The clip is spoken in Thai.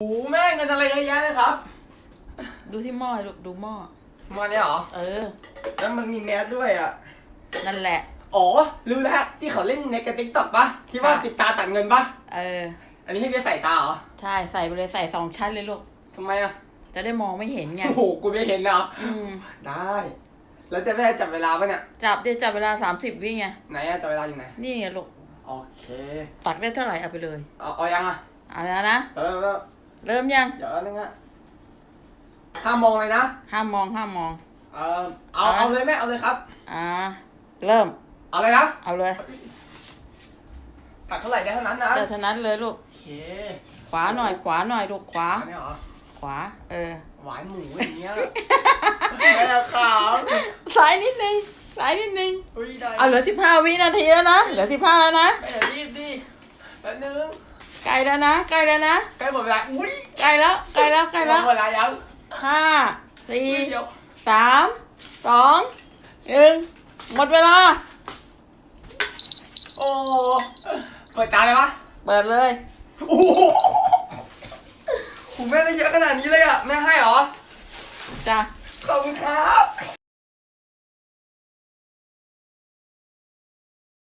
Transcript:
โอ้แม่เงินอะไรเยอะแยะเลยครับ ดูที่หม้อลูกดูหม้อมาเนี่ยเหรอ เออ แล้วมันมีแมสด้วยอะ นั่นแหละ อ๋อ รู้แล้ว ที่เขาเล่นในกระติ๊กต็อกปะที่ว่าค่ะปิดตาตัดเงินปะเออ อันนี้ให้ไปใส่ตาเหรอ ใช่ใส่ไปเลยใส่สองชั้นเลยลูกทำไมอะ จะได้มองไม่เห็นไง โอ้โห กูไม่เห็นเหรออืมได้ แล้วจะแม่จับเวลาปะเนี่ย จับเดี๋ยวจับเวลาสามสิบวิไง ไหนอะจับเวลาอยู่ไหน นี่ไงลูก โอเค ตักได้เท่าไหร่เอาไปเลย เอาเอายังอะเอาแล้วนะเออ เออเริ่มยัง เดี๋ยวนึงอะห้ามมองเลยนะ ห้ามมองห้ามมอง เออเอาเอาเอาเลยแม่เอาเลยครับ อ่า เริ่ม เอาเลยนะ เอาเลย ตัดเท่าไหร่ได้เท่านั้นนะแต่เท่านั้นเลยลูก โอเค ขวาหน่อย ขวาหน่อยลูกขวา อันนี้เหรอ ขวา เออ หวานหมูอย่างเงี้ยแม่ขาวสายนิดนึงสายนิดนึง อุ้ยได้เอาเหลือสิบห้าวินาทีแล้วนะ เหลือสิบห้าแล้วนะแม่อย่ารีบดิแป๊บนึง ใกล้แล้วนะใกล้แล้วนะใกล้หมดเวลาอุ้ยใกล้แล้วใกล้แล้วใกล้แล้วหมดเวลายังห้าสี่อุ้ยเดี๋ยวสามสองหนึ่งหมดเวลา โอ้เปิดตาเลยปะเปิดเลยโอ้โหโหแม่ได้เยอะขนาดนี้เลยอะ แม่ให้เหรอ จ้ะขอบคุณครับ